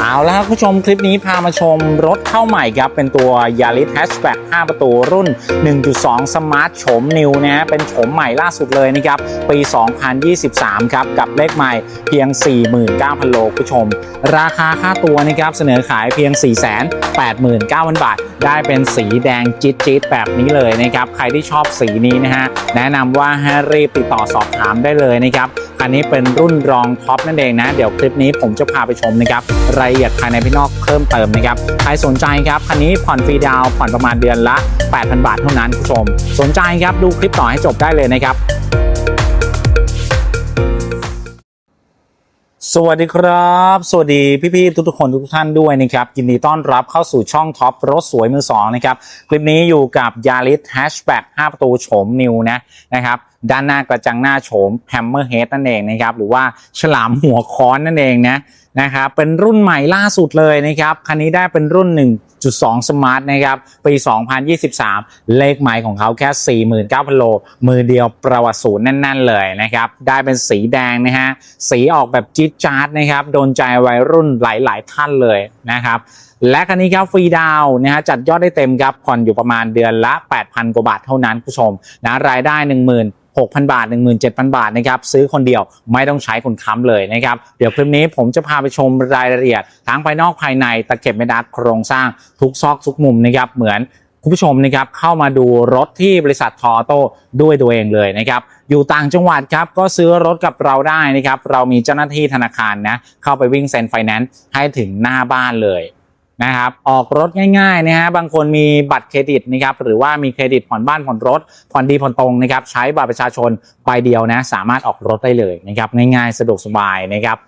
เอาละครับคุณผู้ชมคลิปนี้พามาชมรถเข้าใหม่ครับ เป็นตัว Yaris Hatchback 5ประตูรุ่น 1.2 Smart โฉมนิวนะฮะเป็นโฉมใหม่ล่าสุดเลยนะครับ ปี 2023 ครับ กับเลขใหม่เพียง 49,000 โลคุณผู้ชม ราคาค่าตัวนะครับ เสนอขายเพียง 489,000 บาท ได้เป็นสีแดงจี๊ดๆแบบนี้เลยนะครับ ใครที่ชอบสีนี้นะฮะแนะนำว่าให้รีบติดต่อสอบถามได้เลยนะครับ คันนี้เป็นรุ่นรองท็อปนั่นเองนะ เดี๋ยวคลิปนี้ผมจะพาไปชมนะครับรายละเอียดภายในพี่นอกเพิ่มเติมนะครับ ใครสนใจครับ คันนี้ผ่อนฟรีดาวน์ผ่อนประมาณเดือนละ 8,000 บาทเท่านั้นคุณผู้ชม สนใจครับดูคลิปต่อให้จบได้เลยนะครับ สวัสดีครับ สวัสดีพี่ๆทุกๆคนทุกท่านด้วยนะครับยินดีต้อนรับเข้าสู่ช่องท็อปรถสวยมือสองนะครับคลิปนี้อยู่กับยาริสแฮชแบ็ก5ประตูโฉมนิวนะนะครับด้านหน้ากระจังหน้าโฉมแฮมเมอร์เฮดนั่นเองนะครับหรือว่าฉลามหัวค้อนนั่นเองนะนะครับเป็นรุ่นใหม่ล่าสุดเลยนะครับคันนี้ได้เป็นรุ่น 1.2 Smart นะครับ ปี 2023 เลขหมายของเขาแค่ 49,000 โล มือเดียวประวัติศูนย์แน่น ๆ เลยนะครับ ได้เป็นสีแดงนะฮะ สีออกแบบจี๊ดจ๊าดนะครับ โดนใจวัยรุ่นหลาย ๆ ท่านเลยนะครับและคันนี้ครับฟรีดาวนะฮะจัดยอดได้เต็มครับผ่อนอยู่ประมาณเดือนละ 8,000 กว่าบาทเท่านั้นผู้ชมนะรายได้ 1 6,000 บาท 17,000 บาทนะครับซื้อคนเดียวไม่ต้องใช้คนค้ำเลยนะครับเดี๋ยวคลิปนี้ผมจะพาไปชมรายละเอียดทั้งภายนอกภายในตะเข็บไมดัดโครงสร้างทุกซอกทุกมุมนะครับเหมือนคุณผู้ชมนะครับเข้ามาดูรถที่บริษัททอโต้ด้วยตัวเองเลยนะครับอยู่ต่างจังหวัดครับก็ซื้อรถกับเราได้นะครับเรามีเจ้าหน้าที่ธนาคารนะเข้าไปวิ่งเซ็นไฟแนนซ์ให้ถึงหน้าบ้านเลย นะครับออกรถง่ายๆนะฮะบางคนมีบัตรเครดิตนะครับหรือว่ามีเครดิตผ่อนบ้านผ่อนรถผ่อนดีผ่อนตรงนะครับใช้บัตรประชาชนใบเดียวนะสามารถออกรถได้เลยนะครับง่ายๆสะดวกสบายนะครับ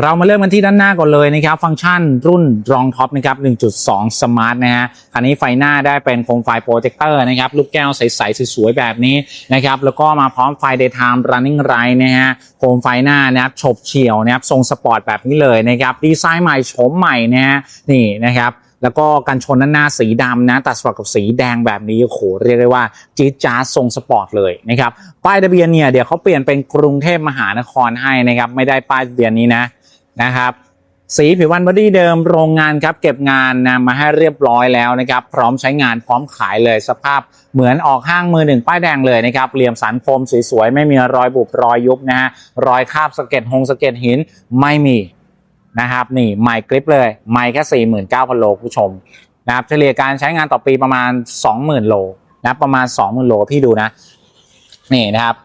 เรามาเริ่มกันที่ด้านหน้าก่อนเลยนะครับ ฟังก์ชันรุ่นรองท็อปนะครับ 1.2 Smart นะฮะคันนี้ไฟหน้าได้เป็นโคมไฟโปรเจคเตอร์นะครับ ลูกแก้วใสๆสวยๆแบบนี้นะครับ แล้วก็มาพร้อมไฟ daytime running light นะฮะโคมไฟหน้านะครับฉบเฉี่ยวนะครับ ทรงสปอร์ตแบบนี้เลยนะครับ ดีไซน์ใหม่โฉมใหม่นะฮะนี่นะครับแล้วก็กันชนด้านหน้าสีดำนะตัดสปอร์ตกับสีแดงแบบนี้โอ้โหเรียกได้ว่าจี๊ดจ๊าทรงสปอร์ตเลยนะครับป้ายทะเบียนเนี่ยเดี๋ยวเขาเปลี่ยนเป็นกรุงเทพมหานครให้นะครับไม่ได้ป้ายทะเบียนนี้นะ นะครับ สีผิววันบอดี้เดิมโรงงานครับเก็บงานนะมาให้เรียบร้อยแล้วนะครับ พร้อมใช้งานพร้อมขายเลยสภาพเหมือนออกห้างมือหนึ่งป้ายแดงเลยนะครับเหลี่ยมสันโคมสวยๆไม่มีรอยบุบรอยยุบนะฮะรอยคาบสะเก็ดหงสะเก็ดหินไม่มีนะครับนี่ใหม่กริปเลยใหม่แค่ 49,000 โลผู้ชมนะครับเฉลี่ยการใช้งานต่อปีประมาณ 20,000 โลนะประมาณ 20,000 โลพี่ดูนะนี่นะครับ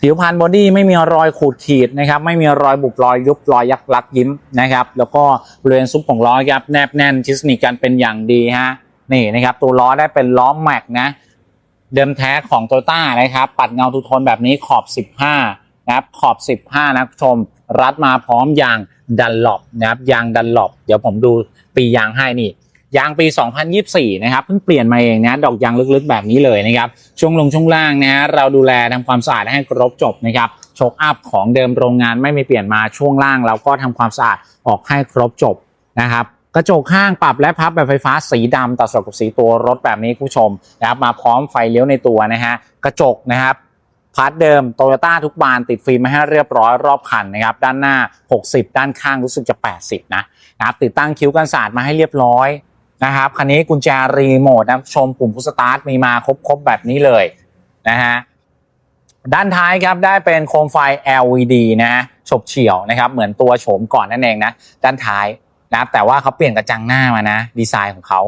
ผิวพันบอดี้ไม่มีรอยขูดขีดนะครับ ไม่มีรอยบุบรอยยุบรอยยักลักยิ้มนะครับ แล้วก็บริเวณซุปของล้อครับแนบแน่นชิสนิกกันเป็นอย่างดีฮะนี่นะครับ ตัวล้อได้เป็นล้อแม็กนะ เดิมแท้ของโตต้านะครับ ปัดเงาทูทนแบบนี้ขอบ 15นะครับขอบ 15 นะคุณชม รัดมาพร้อมยางดันหลบนะครับยางดันหลบเดี๋ยวผมดูปียางให้นี่ ยางปี 2024 นะครับเพิ่งเปลี่ยนมาเองนะดอกยางลึกๆแบบนี้เลยนะครับช่วงลงช่วงล่างนะฮะเราดูแลทำความสะอาดให้ครบจบนะครับโชคอัพของเดิมโรงงานไม่มีเปลี่ยนมาช่วงล่าง เราก็ทำความสะอาดออกให้ครบจบนะครับกระจกข้างปรับและพับแบบไฟฟ้าสีดำตัดสดกับสีตัวรถแบบนี้คุณผู้ชมนะครับมาพร้อมไฟเลี้ยวในตัวนะฮะกระจกนะครับพาร์ทเดิมโตโยต้าทุกบานติดฟิล์มมาให้เรียบร้อยรอบคันนะครับด้านหน้า 60 ด้านข้างรู้สึกจะ 80 นะนะครับติดตั้งคิ้วกันศาสตร์มาให้เรียบร้อย นะครับคันนี้กุญแจรีโมทนะชมปุ่มพุชสตาร์ทมีมาครบๆแบบนี้เลยนะฮะด้านท้ายครับได้เป็นโคมไฟ LED นะฉบเฉี่ยวนะครับเหมือนตัวโฉมก่อนนั่นเองนะด้านท้ายนะครับแต่ว่าเขาเปลี่ยนกระจังหน้ามานะ ดีไซน์ของเขา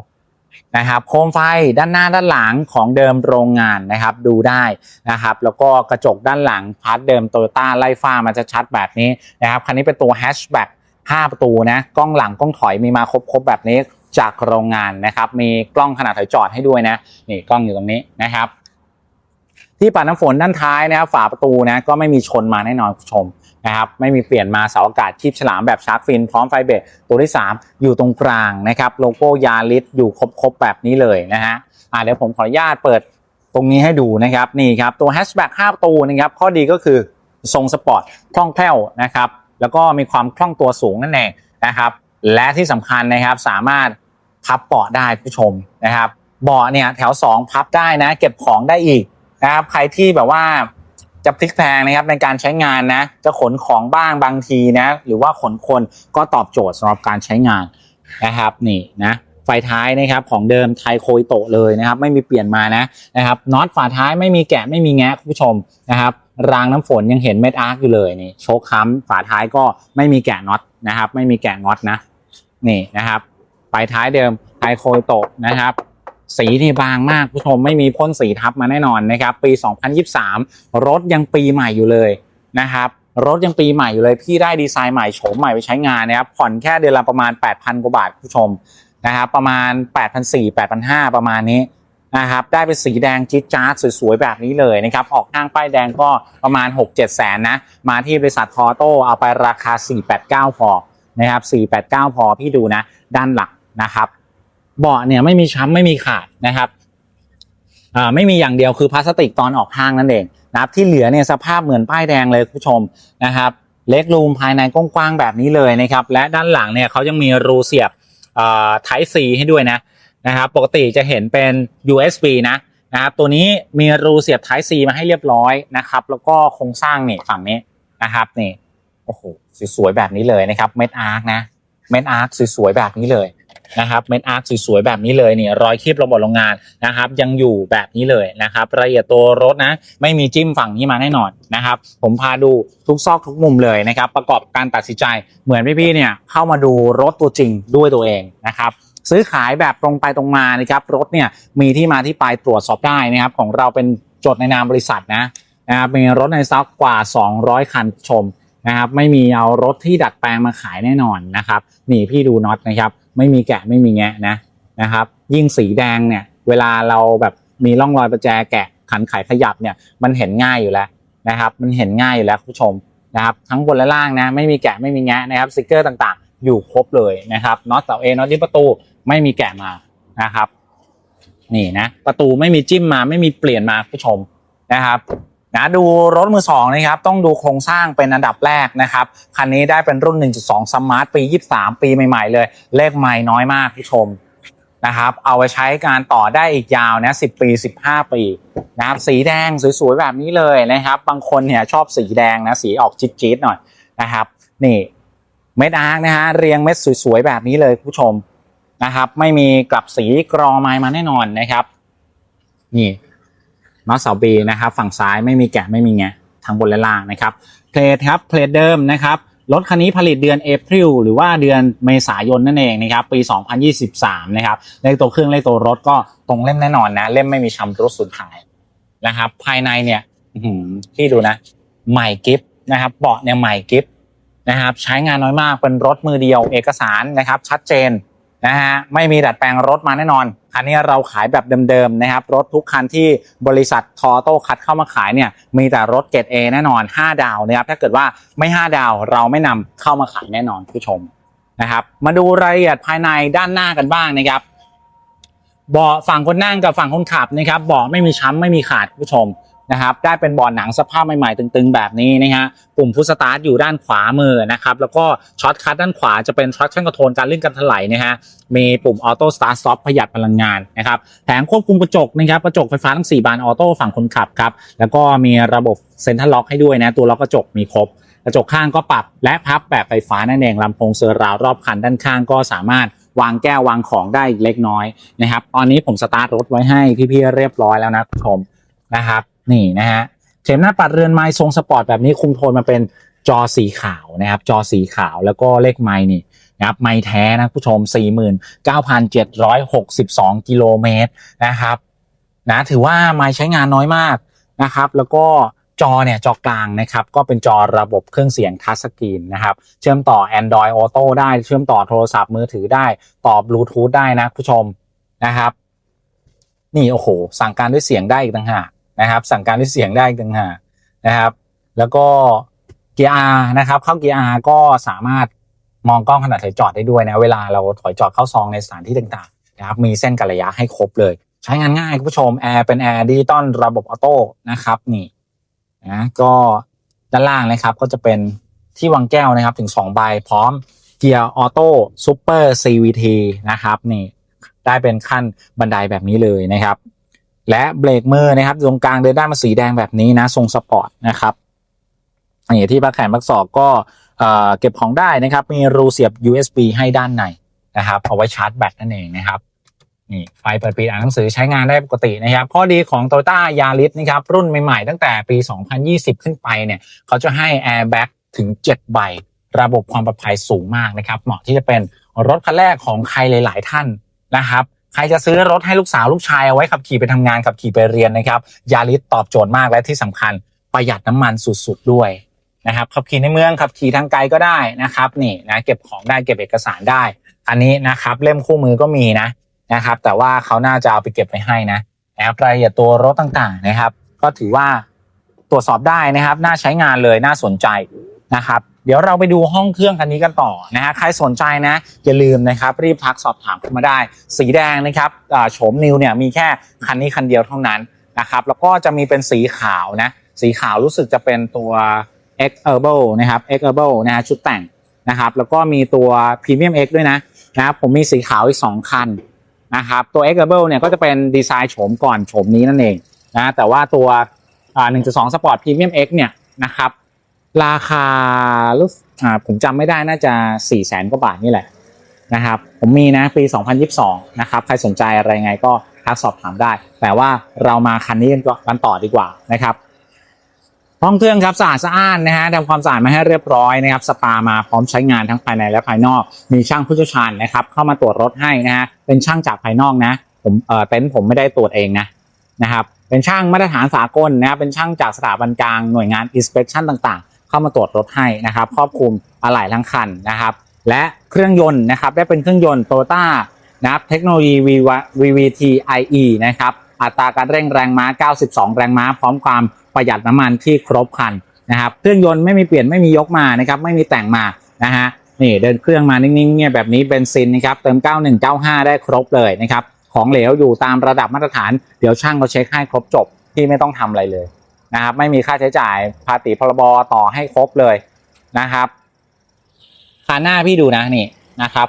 นะครับโคมไฟด้านหน้าด้านหลังของเดิมโรงงานนะครับดูได้นะครับแล้วก็กระจกด้านหลังพาร์ทเดิมโตโยต้าไล่ฟ้ามันจะชัดแบบนี้นะครับคันนี้เป็นตัวแฮชแบ็ก5ประตูนะกล้องหลังกล้องถอยมีมาครบๆแบบนี้ จากโรงงานนะครับ มีกล้องขนาดถอยจอดให้ด้วยนะ นี่กล้องอยู่ตรงนี้นะครับ ที่ปัดน้ำฝนด้านท้ายนะครับ ฝาประตูนะก็ไม่มีชนมาแน่นอนคุณผู้ชมนะครับ ไม่มีเปลี่ยนมาเสาอากาศคีบฉลามแบบชาร์กฟินพร้อมไฟเบรกตัวที่ 3 อยู่ตรงกลางนะครับ โลโก้ยาลิสอยู่ครบๆแบบนี้เลยนะฮะอ่าเดี๋ยวผมขออนุญาตเปิดตรงนี้ให้ดูนะครับนี่ครับตัวแฮชแบ็ก5ประตูนะครับข้อดีก็คือทรงสปอร์ตคล่องแคล่วนะครับแล้วก็มีความคล่องตัวสูงนั่นเองนะครับ และที่สำคัญนะครับสามารถพับเบาะได้ผู้ชมนะครับเบาะเนี่ยแถว 2 พับได้นะ เก็บของได้อีกนะครับใครที่แบบว่าจะพลิกแพลงนะครับในการใช้งานนะ จะขนของบ้างบางทีนะ หรือว่าขนคนก็ตอบโจทย์สำหรับการใช้งานนะครับนี่นะไฟท้ายนะครับของเดิมไทโคยโตเลยนะครับ ไม่มีเปลี่ยนมานะนะครับน็อตฝาท้ายไม่มีแกะไม่มีแงะคุณผู้ชมนะครับรางน้ำฝนยังเห็นเม็ดอาร์คอยู่เลยนี่โชคค้ำฝาท้ายก็ไม่มีแกะน็อตนะครับ ไม่มีแกะน็อตนะ นี่นะครับไฟท้ายเดิมไทโคยโตะนะครับ สีที่บางมากผู้ชมไม่มีพ่นสีทับมาแน่นอนนะครับ ปี 2023 รถยังปีใหม่อยู่เลยนะครับรถยังปีใหม่อยู่เลยพี่ได้ดีไซน์ใหม่โฉมใหม่ไปใช้งานนะครับผ่อนแค่เดือนละประมาณ 8,000กว่าบาทผู้ชมนะครับประมาณ 8,400 8,500 ประมาณนี้นะครับได้เป็นสีแดงจิ๊ดจ๊าดสวยๆแบบนี้เลยนะครับออกห้างป้ายแดงก็ประมาณ 6-7 แสนนะมาที่บริษัททอโต้เอาไปราคา 489พอ นะครับ489 พอพี่ดูนะด้านหลังนะครับ เบาะเนี่ยไม่มีช้ำไม่มีขาดนะครับอ่าไม่มีอย่างเดียวคือพลาสติกตอนออกห้างนั่นเองนะครับที่เหลือเนี่ยสภาพเหมือนป้ายแดงเลยคุณผู้ชมนะครับเล็กรูมภายในกว้างๆแบบนี้เลยนะครับ และด้านหลังเนี่ยเขายังมีรูเสียบอ่า Type C ให้ด้วยนะนะครับปกติจะเห็นเป็น USB นะนะครับตัวนี้มีรูเสียบ Type C มาให้เรียบร้อยนะครับ แล้วก็โครงสร้างนี่ฝั่งนี้นะครับนี่ โอ้โหสวยๆแบบนี้เลยนะครับเม็ดอาร์คนะเม็ดอาร์คสวยๆแบบนี้เลยนะครับเม็ดอาร์คสวยๆแบบนี้เลยเนี่ยรอยคีบระบบโรงงานนะครับ ยังอยู่แบบนี้เลยนะครับรายละเอียดตัวรถนะไม่มีจิ้มฝั่งนี้มาแน่นอนนะครับ ผมพาดูทุกซอกทุกมุมเลยนะครับ ประกอบการตัดสินใจเหมือนพี่ๆเนี่ยเข้ามาดูรถตัวจริงด้วยตัวเองนะครับซื้อขายแบบตรงไปตรงมานะครับรถเนี่ยมีที่มาที่ไปตรวจสอบได้นะครับ ของเราเป็นจดในนามบริษัทนะนะครับมีรถในสต็อกกว่า 200 คันชม นะครับไม่มีเอารถที่ดัดแปลงมาขายแน่นอนนะครับนี่พี่ดูน็อตนะครับไม่มีแกะไม่มีแงะนะนะครับยิ่งสีแดงเนี่ยเวลาเราแบบมีร่องรอยประแจแกะขันไขขยับเนี่ยมันเห็นง่ายอยู่แล้วนะครับมันเห็นง่ายอยู่แล้วคุณผู้ชมนะครับทั้งบนและล่างนะไม่มีแกะไม่มีแงะนะครับสติกเกอร์ต่างๆ อยู่ครบเลยนะครับน็อตเสาเอน็อตที่ประตูไม่มีแกะมานะครับนี่นะประตูไม่มีจิ้มมาไม่มีเปลี่ยนมาคุณผู้ชมนะครับ นะดูรถมือสองนะครับต้องดูโครงสร้างเป็นอันดับแรกนะครับ คันนี้ได้เป็นรุ่น 1.2สมาร์ทปี 23 ปีใหม่ๆเลย เลขไม่น้อยมากผู้ชมนะครับเอาไปใช้การต่อได้อีกยาวนะ10 ปี 15 ปีนะครับสีแดงสวยๆแบบนี้เลยนะครับ บางคนเนี่ยชอบสีแดงนะสีออกจี๊ดๆหน่อยนะครับ นี่เม็ดอาร์นะฮะเรียงเม็ดสวยๆแบบนี้เลยผู้ชมนะครับ ไม่มีกลับสีกรองไม้มาแน่นอนนะครับ นี่ น็อตเสาบีนะครับฝั่งซ้ายไม่มีแกะไม่มีแงะทั้งบนและล่างนะครับเพลทครับเพลทเดิมนะครับรถคันนี้ผลิตเดือนเอพริลหรือว่าเดือนเมษายนนั่นเองนะครับปี 2023 นะครับเลขตัวเครื่องเลขตัวรถก็ตรงเล่มแน่นอนนะ เล่มไม่มีชำรุดสูญหายนะครับ ภายในเนี่ยที่ดูนะ ใหม่กิฟนะครับเบาะเนี่ยใหม่กิฟนะครับ ใช้งานน้อยมากเป็นรถมือเดียวเอกสารนะครับ ชัดเจน นะฮะไม่มีดัดแปลงรถมาแน่นอนคันนี้เราขายแบบเดิมๆนะครับ รถทุกคันที่บริษัททอโต้คัดเข้ามาขายเนี่ยมีแต่รถเกรด A แน่นอน 5 ดาวนะครับถ้าเกิดว่าไม่ 5 ดาวเราไม่นำเข้ามาขายแน่นอนผู้ชมนะครับ มาดูรายละเอียดภายในด้านหน้ากันบ้างนะครับเบาะฝั่งคนนั่งกับฝั่งคนขับนะครับเบาะไม่มีช้ำไม่มีขาดผู้ชม นะครับได้เป็นเบาะหนังสภาพใหม่ๆตึงๆ แบบนี้นะฮะปุ่มพุชสตาร์ทอยู่ด้านขวามือนะครับแล้วก็ช็อตคัทด้านขวาจะเป็น traction control การเลื่อนการถลายนะฮะมีปุ่มออโต้สตาร์ทสต็อปประหยัดพลังงานนะครับแผงควบคุมกระจกนะครับกระจกไฟฟ้าทั้ง 4 บานออโต้ฝั่งคนขับครับแล้วก็มีระบบเซ็นทรัลล็อกให้ด้วยนะตัวล็อกกระจกมีครบกระจกข้างก็ปรับและพับแบบไฟฟ้านั่นเองลำโพงเซอร์ราวรอบคันด้านข้างก็สามารถวางแก้ววางของได้อีกเล็กน้อยนะครับ ตอนนี้ผมสตาร์ทรถไว้ให้พี่ๆเรียบร้อยแล้วนะคุณผู้ชมนะครับ นี่นะฮะเข็มหน้าปัดเรือนไม้ทรงสปอร์ตแบบนี้คุมโทนมาเป็นจอสีขาวนะครับจอสีขาวแล้วก็เลขไม้นี่นะครับไม้แท้นะผู้ชม 49,762 กิโลเมตรนะครับนะถือว่าไม้ใช้งานน้อยมากนะครับ แล้วก็จอเนี่ยจอกลางนะครับก็เป็นจอระบบเครื่องเสียงทัชสกรีนนะครับเชื่อมต่อ Android Auto ได้เชื่อมต่อโทรศัพท์มือถือได้ต่อบลูทูธได้นะผู้ชมนะครับ นี่โอ้โห สั่งการด้วยเสียงได้อีกต่างหาก นะครับ สั่งการด้วยเสียงได้ต่างหากนะครับ แล้วก็เกียร์ R นะครับ เข้าเกียร์ R ก็สามารถมองกล้องขณะถอยจอดได้ด้วยนะ เวลาเราถอยจอดเข้าซองในสถานที่ต่างๆนะครับ มีเส้นกันระยะให้ครบเลย ใช้งานง่ายคุณผู้ชมแอร์เป็นแอร์ดิจิตอลระบบออโต้นะครับนี่นะก็ด้านล่างนะครับก็จะเป็นที่วางแก้วนะครับถึง 2 ใบพร้อมเกียร์ออโต้ซูเปอร์ CVT นะครับนี่ได้เป็นขั้นบันไดแบบนี้เลยนะครับ และเบรกมือนะครับตรงกลางเดินด้านมาสีแดงแบบนี้นะทรงสปอร์ตนะครับอันนี้ที่พักแขนพักศอกก็เอ่อเก็บของได้นะครับ มีรูเสียบ USB ให้ด้านในนะครับ เอาไว้ชาร์จแบตนั่นเองนะครับนี่ไฟเปิดปิดอ่านหนังสือใช้งานได้ปกตินะครับข้อดีของ Toyota Yaris นะครับ รุ่นใหม่ๆ ตั้งแต่ปี 2020 ขึ้นไปเนี่ยเขาจะให้ Airbag ถึง 7 ใบ ระบบความปลอดภัยสูงมากนะครับ เหมาะที่จะเป็นรถคันแรกของใครหลาย ๆ ท่านนะครับ ใครจะซื้อรถให้ลูกสาวลูกชายเอาไว้ขับขี่ไปทำงานขับขี่ไปเรียนนะครับยาริสตอบโจทย์มากและที่สำคัญประหยัดน้ำมันสุดๆด้วยนะครับขับขี่ในเมืองขับขี่ทางไกลก็ได้นะครับนี่นะเก็บของได้เก็บเอกสารได้ อันนี้นะครับเล่มคู่มือก็มีนะนะครับ แต่ว่าเขาน่าจะเอาไปเก็บไปให้นะนะครับรายละเอียดตัวรถต่างๆนะครับ ก็ถือว่าตรวจสอบได้นะครับ น่าใช้งานเลยน่าสนใจนะครับ เดี๋ยวเราไปดูห้องเครื่องคันนี้กันต่อนะฮะใครสนใจนะอย่าลืมนะครับรีบทักสอบถามเข้ามาได้ สีแดงนะครับโฉมนิวเนี่ยมีแค่คันนี้คันเดียวเท่านั้นนะครับแล้วก็จะมีเป็นสีขาวนะสีขาวรู้สึกจะเป็นตัว X Herbal นะครับ X Herbal นะฮะชุดแต่งนะครับแล้วก็มีตัว Premium X ด้วยนะนะครับผมมีสีขาวอีกสองคันนะครับตัว x a b l เนี่ยก็จะเป็นดีไซน์โฉมก่อนโฉมนี้นั่นเองนะแต่ว่าตัวอ่า1.2 Sport Premium X เนี่ยนะครับ ราคารู้สึกอ่าผมจำไม่ได้น่าจะ4 0 0แสนกว่าบาทนี่แหละนะครับ ผมมีนะปี 2022 นะครับ ใครสนใจอะไรไงก็ทักสอบถามได้ แต่ว่าเรามาคันนี้กันก่อนกันต่อดีกว่านะครับห้องเครื่องครับสะอาดสะอ้านนะฮะทำความสะอาดมาให้เรียบร้อยนะครับสปามาพร้อมใช้งานทั้งภายในและภายนอก มีช่างผู้เชี่ยวชาญนะครับ เข้ามาตรวจรถให้นะฮะเป็นช่างจากภายนอกนะ ผมเอ่อเต็นท์ผมไม่ได้ตรวจเองนะนะครับเป็นช่างมาตรฐานสากลนะเป็นช่างจากสถาบันกลางหน่วยงาน inspection ต่าง เข้ามาตรวจรถให้นะครับครอบคลุมอะไหล่ทั้งคันนะครับ และเครื่องยนต์นะครับได้เป็นเครื่องยนต์โตโยต้านะครับเทคโนโลยี VVT IE นะครับอัตราการเร่งแรงม้า 92 แรงม้า พร้อมความประหยัดน้ำมันที่ครบคันนะครับเครื่องยนต์ไม่มีเปลี่ยนไม่มียกมานะครับไม่มีแต่งมานะฮะนี่เดินเครื่องมานิ่งๆเนี่ยแบบนี้เบนซินนะครับเติม 9195 ได้ครบเลยนะครับของเหลวอยู่ตามระดับมาตรฐาน เดี๋ยวช่างเขาเช็คให้ครบจบที่ไม่ต้องทำอะไรเลย นะครับ ไม่มีค่าใช้จ่ายภาษีพรบต่อให้ครบเลยนะครับคันหน้าพี่ดูนะนี่นะครับ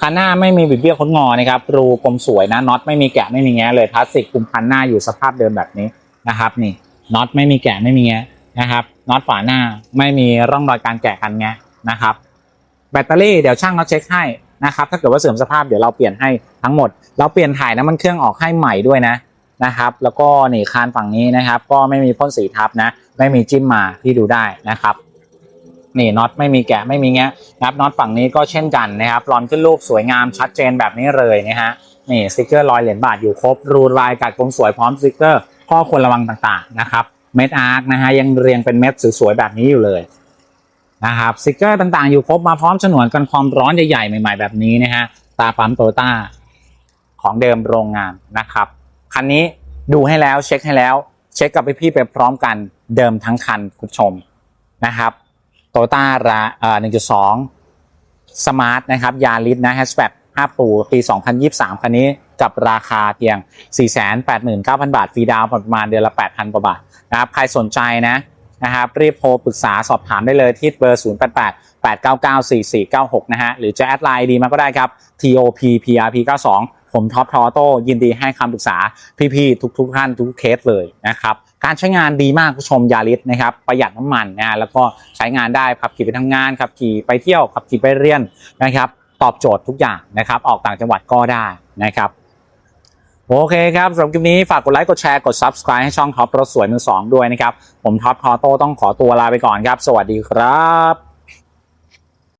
คันหน้าไม่มีบิดเบี้ยวค้นงอนะครับรูกลมสวยนะน็อตไม่มีแกะไม่มีแงะเลยพลาสติกคุมคันหน้าอยู่สภาพเดิมแบบนี้นะครับ นี่น็อตไม่มีแกะไม่มีแงะนะครับน็อตฝาหน้าไม่มีร่องรอยการแกะกันแงะนะครับ แบตเตอรี่เดี๋ยวช่างเราเช็คให้นะครับ ถ้าเกิดว่าเสื่อมสภาพเดี๋ยวเราเปลี่ยนให้ทั้งหมด เราเปลี่ยนถ่ายน้ำมันเครื่องออกให้ใหม่ด้วยนะ นะครับ แล้วก็นี่คานฝั่งนี้นะครับ ก็ไม่มีพ่นสีทับนะ ไม่มีจิ้มมาที่ดูได้นะครับนี่น็อตไม่มีแกะไม่มีแงะนะครับน็อตฝั่งนี้ก็เช่นกันนะครับรอนขึ้นรูปสวยงามชัดเจนแบบนี้เลยนะฮะนี่สติกเกอร์รอยเหรียญบาทอยู่ครบรูลายกัดกลมสวยพร้อมสติกเกอร์ข้อควรระวังต่างๆนะครับเม็ดอาร์คนะฮะยังเรียงเป็นเม็ดสวยๆแบบนี้อยู่เลยนะครับสติกเกอร์ต่างๆ อยู่ครบมาพร้อมฉนวนกันความร้อนใหญ่ๆใหม่ ๆแบบนี้นะฮะตาปั๊มโตต้าของเดิมโรงงานนะครับ คันนี้ดูให้แล้วเช็คให้แล้ว เช็คกับพี่ๆไปพร้อมกันเดิมทั้งคันคุณผู้ชมนะครับโตโยต้าราเอ่อ1.2สมาร์ทนะครับยาริสนะแฮชแบ็ก5ปูปี 2023 คันนี้กับราคาเพียง 489,000 บาทฟรีดาวน์ประมาณเดือนละ 8,000 กว่าบาทนะครับใครสนใจนะ นะครับรีบโทรปรึกษาสอบถามได้เลยที่เบอร์ 088 899 4496 นะฮะ หรือจะแอดไลน์ดีมาก็ได้ครับ TOP PRP 92ผมท็อปทอโต้ยินดีให้คำปรึกษาพี่ๆทุกๆท่านทุกเคสเลยนะครับ การใช้งานดีมากผู้ชมยาริสนะครับ ประหยัดน้ำมันนะแล้วก็ใช้งานได้ขับขี่ไปทำงานขับขี่ไปเที่ยวขับขี่ไปเรียนนะครับ ตอบโจทย์ทุกอย่างนะครับ ออกต่างจังหวัดก็ได้นะครับ โอเคครับสำหรับคลิปนี้ฝากกดไลค์กดแชร์กด subscribe ให้ช่องท็อปรถสวยมือสองด้วยนะครับ ผมท็อปทอโต้ต้องขอตัวลาไปก่อนครับ สวัสดีครับ